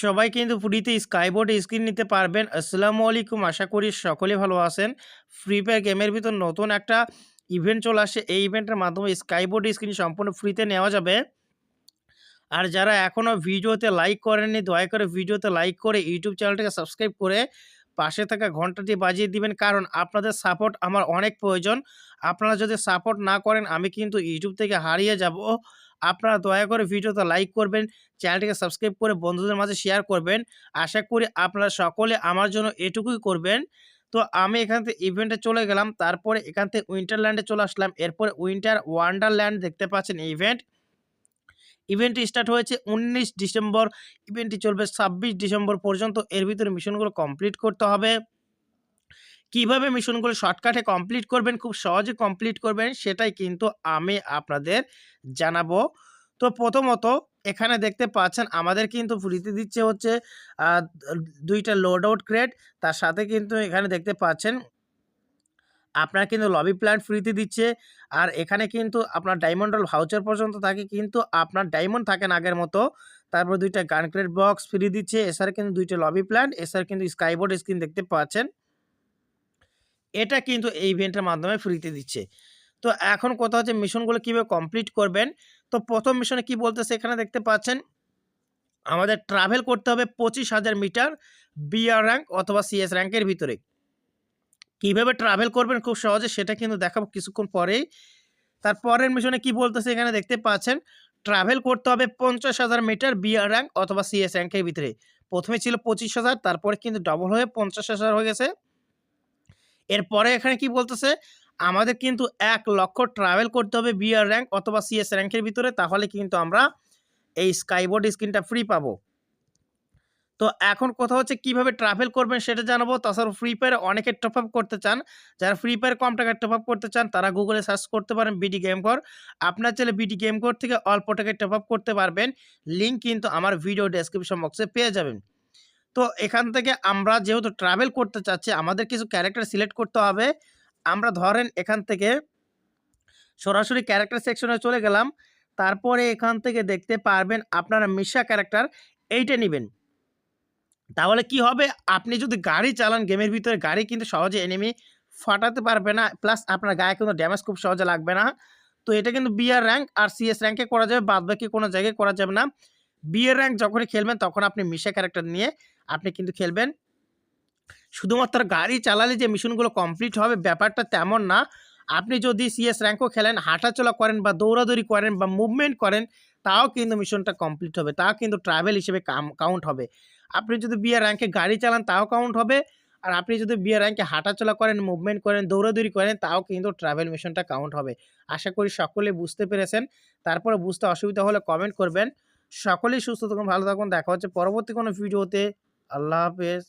সবাই কিন্তু ফ্রিতে স্কাইবোর্ডে স্ক্রিন নিতে পারবেন। আসসালামু আলাইকুম। আশা করি সকলে ভালো আছেন। ফ্রি ফায়ার গেমের ভিতর নতুন একটা ইভেন্ট চলে আসে এই ইভেন্টের মাধ্যমে স্কাইবোর্ড স্ক্রিন সম্পূর্ণ ফ্রিতে নেওয়া যাবে। আর যারা এখনও ভিডিওতে লাইক করেননি, দয়া করে ভিডিওতে লাইক করে ইউটিউব চ্যানেলটাকে সাবস্ক্রাইব করে পাশে থাকা ঘন্টাটি বাজিয়ে দিবেন। কারণ আপনাদের সাপোর্ট আমার অনেক প্রয়োজন। আপনারা যদি সাপোর্ট না করেন, আমি কিন্তু ইউটিউব থেকে হারিয়ে যাব। আপনারা দয়া করে ভিডিওতে লাইক করবেন, চ্যানেলটিকে সাবস্ক্রাইব করে বন্ধুদের মাঝে শেয়ার করবেন। আশা করি আপনারা সকলে আমার জন্য এটুকুই করবেন। তো আমি এখান থেকে ইভেন্টে চলে গেলাম। তারপরে এখান থেকে উইন্টারল্যান্ডে চলে আসলাম। এরপরে উইন্টার ওয়ান্ডারল্যান্ড দেখতে পাচ্ছেন ইভেন্ট। ইভেন্টটি স্টার্ট হয়েছে ১৯ ডিসেম্বর। ইভেন্টটি চলবে ২৬ ডিসেম্বর পর্যন্ত। এর ভিতরে মিশনগুলো কমপ্লিট করতে হবে। কীভাবে মিশনগুলো শর্টকাটে কমপ্লিট করবেন, খুব সহজে কমপ্লিট করবেন সেটাই কিন্তু আমি আপনাদের জানাব। তো প্রথমত এখানে দেখতে পাচ্ছেন আমাদের কিন্তু ফ্রিতে দিচ্ছে হচ্ছে দুইটা লোড আউট ক্রেড তার সাথে কিন্তু এখানে দেখতে পাচ্ছেন আপনার কিন্তু লবি প্ল্যান্ট ফ্রিতে দিচ্ছে। আর এখানে কিন্তু আপনার ডায়মন্ড ভাউচার পর্যন্ত থাকে কিন্তু আপনার ডায়মন্ড থাকে না আগের মতো। তারপর ২ টা গান ক্রেট বক্স ফ্রি দিচ্ছে। এছাড়া কিন্তু দুইটা লবি প্ল্যান্ট, এছাড়া কিন্তু স্কাইবোর্ড স্ক্রিন দেখতে পাচ্ছেন। এটা কিন্তু এই ইভেন্টের মাধ্যমে ফ্রিতে দিচ্ছে। তো এখন কথা হচ্ছে মিশনগুলো কীভাবে কমপ্লিট করবেন। তো প্রথম মিশনে কি বলতেছে এখানে দেখতে পাচ্ছেন আমাদের ট্রাভেল করতে হবে ২৫,০০০ মিটার বিআর র্যাঙ্ক অথবা সিএস র্যাঙ্কের ভিতরে। কীভাবে ট্রাভেল করবেন খুব সহজে সেটা কিন্তু দেখাবো কিছুক্ষণ পরেই। তার পরের মিশনে কি বলতেছে এখানে দেখতে পাচ্ছেন ট্রাভেল করতে হবে ৫০,০০০ মিটার বিআর র্যাঙ্ক অথবা সিএস র্যাঙ্কের ভিতরে। প্রথমে ছিল ২৫,০০০ তারপরে কিন্তু ডবল হয়ে ৫০,০০০ হয়ে গেছে। এরপরে এখানে কি বলতেছে আমাদের কিন্তু এক লক্ষ ট্রাভেল করতে হবে বিআর র্যাঙ্ক অথবা সিএস র্যাঙ্কের ভিতরে, তাহলে কিন্তু আমরা এই স্কাইবোর্ড স্ক্রিনটা ফ্রি পাবো। তো এখন কথা হচ্ছে কীভাবে ট্রাভেল করবেন সেটা জানাব। তাছাড়া ফ্রি ফায়ারে অনেকে টপ আপ করতে চান। যারা ফ্রি ফায়ার কম টাকায় টপ আপ করতে চান, তারা গুগলে সার্চ করতে পারেন বিডি গেম ঘর। আপনার চাইলে বিডি গেম ঘর থেকে অল্প টাকায় টপ আপ করতে পারবেন। লিঙ্ক কিন্তু আমার ভিডিও ডেসক্রিপশন বক্সে পেয়ে যাবেন। তো এখান থেকে আমরা যেহেতু ট্রাভেল করতে চাচ্ছি, আমাদের কিছু ক্যারেক্টার সিলেক্ট করতে হবে। আমরা ধরেন এখান থেকে সরাসরি ক্যারেক্টার সেকশনে চলে গেলাম। তারপরে এখান থেকে দেখতে পারবেন আপনারা মিশা ক্যারেক্টার এইটা নিবেন। তাহলে কি হবে আপনি যদি গাড়ি চালান গেমের ভিতরে গাড়ি কিন্তু সহজে এনিমি ফাটাতে পারবে না। প্লাস আপনার গায়ে কিন্তু ড্যামেজ খুব সহজে লাগবে না। তো এটা কিন্তু বিআর র্যাঙ্ক আর সিএস র্যাঙ্কে করা যাবে। বাদবাকি কোনো জায়গায় করা যাবে না। বিআর র্যাঙ্ক যখনই খেলবেন তখন আপনি মিশা ক্যারেক্টার নিয়ে আপনি কিন্তু খেলবেন। শুধুমাত্র গাড়ি চালালে যে মিশনগুলো কমপ্লিট হবে ব্যাপারটা তেমন না। আপনি যদি সিএস র্যাঙ্কও খেলেন, হাঁটাচলা করেন বা দৌড়াদৌড়ি করেন বা মুভমেন্ট করেন তাও কিন্তু মিশনটা কমপ্লিট হবে। তাও কিন্তু ট্রাভেল হিসেবে কাউন্ট হবে। আপনি যদি বিআর র্যাঙ্কে গাড়ি চালান তাও কাউন্ট হবে। আর আপনি যদি বিআর র্যাঙ্কে হাঁটাচলা করেন, মুভমেন্ট করেন, দৌড়াদৌড়ি করেন তাও কিন্তু ট্রাভেল মিশনটা কাউন্ট হবে। আশা করি সকলে বুঝতে পেরেছেন। তারপরে বুঝতে অসুবিধা হলে কমেন্ট করবেন। সকলেই সুস্থ থাকুন, ভালো থাকুন। দেখা হচ্ছে পরবর্তী কোনো ভিডিওতে। আল্লাহ হাফেজ।